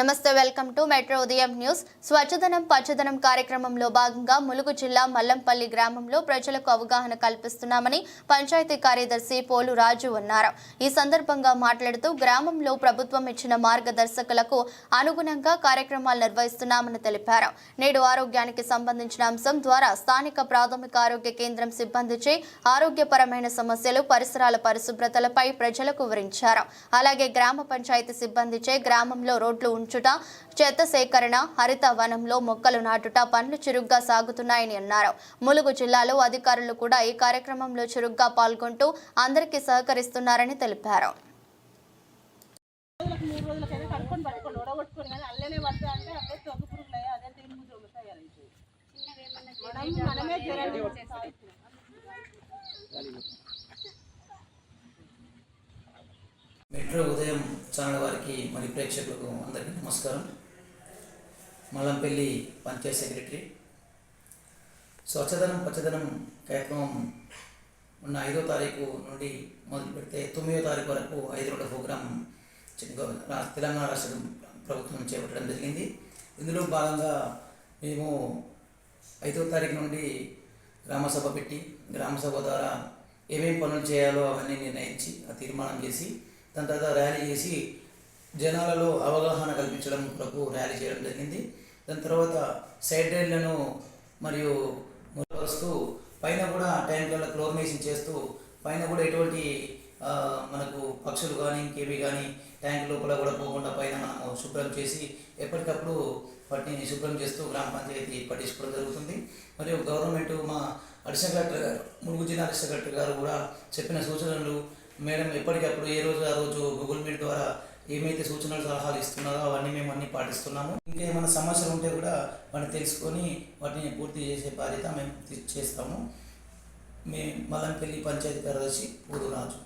నమస్తే welcome to metro ఉదయం news. స్వచ్ఛదనం పచ్చదనం కార్యక్రమంలో భాగంగా ములుగు జిల్లా మల్లంపల్లి గ్రామంలో ప్రజలకు అవగాహన కల్పిస్తున్నామని పంచాయతీ కార్యదర్శి పోలు రాజు అన్నారు. ఈ సందర్భంగా మాట్లాడుతూ గ్రామంలో ప్రభుత్వం ఇచ్చిన మార్గదర్శకులకు అనుగుణంగా కార్యక్రమాలు నిర్వహిస్తున్నామని తెలిపారు. నేడు ఆరోగ్యానికి సంబంధించిన అంశం ద్వారా స్థానిక ప్రాథమిక ఆరోగ్య కేంద్రం సిబ్బందిచే ఆరోగ్యపరమైన సమస్యలు పరిసరాల పరిశుభ్రతలపై ప్రజలకు వివరించారు. అలాగే గ్రామ పంచాయతీ సిబ్బందిచే గ్రామంలో రోడ్లు ఉంచుట చెత్త సేకరణ హరిత వనంలో మొక్కలు నాటుట పనులు చురుగ్గా సాగుతున్నాయని అన్నారు. ములుగు జిల్లాలో అధికారులు కూడా ఈ కార్యక్రమంలో చురుగ్గా పాల్గొంటూ అందరికీ సహకరిస్తున్నారని తెలిపారు. రోజులకు మెట్రో ఉదయం ఛానల్ వారికి మరి ప్రేక్షకులకు అందరికీ నమస్కారం. మల్లంపల్లి పంచాయత్ సెక్రటరీ. స్వచ్ఛదనం పచ్చదనం కార్యక్రమం ఉన్న ఐదో తారీఖు నుండి మొదలు పెడితే తొమ్మిదో తారీఖు వరకు ఐదు రోజుల ప్రోగ్రాం తెలంగాణ రాష్ట్ర ప్రభుత్వం చేపట్టడం జరిగింది. ఇందులో భాగంగా మేము ఐదో తారీఖు నుండి గ్రామసభ పెట్టి గ్రామసభ ద్వారా ఏమేమి పనులు చేయాలో అవన్నీ నిర్ణయించి ఆ తీర్మానం చేసి దాని తర్వాత ర్యాలీ చేసి జనాలలో అవగాహన కల్పించడం కొరకు ర్యాలీ చేయడం జరిగింది. దాని తర్వాత సైడ్ రైళ్ళను మరియు వస్తూ పైన కూడా ట్యాంకులలో క్లోరినేషన్ చేస్తూ పైన కూడా ఎటువంటి మనకు పక్షులు కానీ ఇంకేవి కానీ ట్యాంక్ లోపల కూడా పోకుండా పైన మనము శుభ్రం చేసి ఎప్పటికప్పుడు వాటిని శుభ్రం చేస్తూ గ్రామ పంచాయతీ పట్టించుకోవడం జరుగుతుంది. మరియు గవర్నమెంట్ మా అడిషనల్ కలెక్టర్ గారు ములుగు జిల్లా అడిషనల్ కలెక్టర్ గారు కూడా చెప్పిన సూచనలు మేడం ఎప్పటికప్పుడు ఏ రోజు ఆ రోజు గూగుల్ మీట్ ద్వారా ఏమైతే సూచనలు సలహాలు ఇస్తున్నారో అవన్నీ మేము అన్ని పాటిస్తున్నాము. ఇంకేమైనా సమస్యలు ఉంటే కూడా వాటిని తెలుసుకొని వాటిని పూర్తి చేసే బాధ్యత మేము చేస్తాము. మీ మలంపల్లి పంచాయతీ కార్యదర్శి పూరు రాజు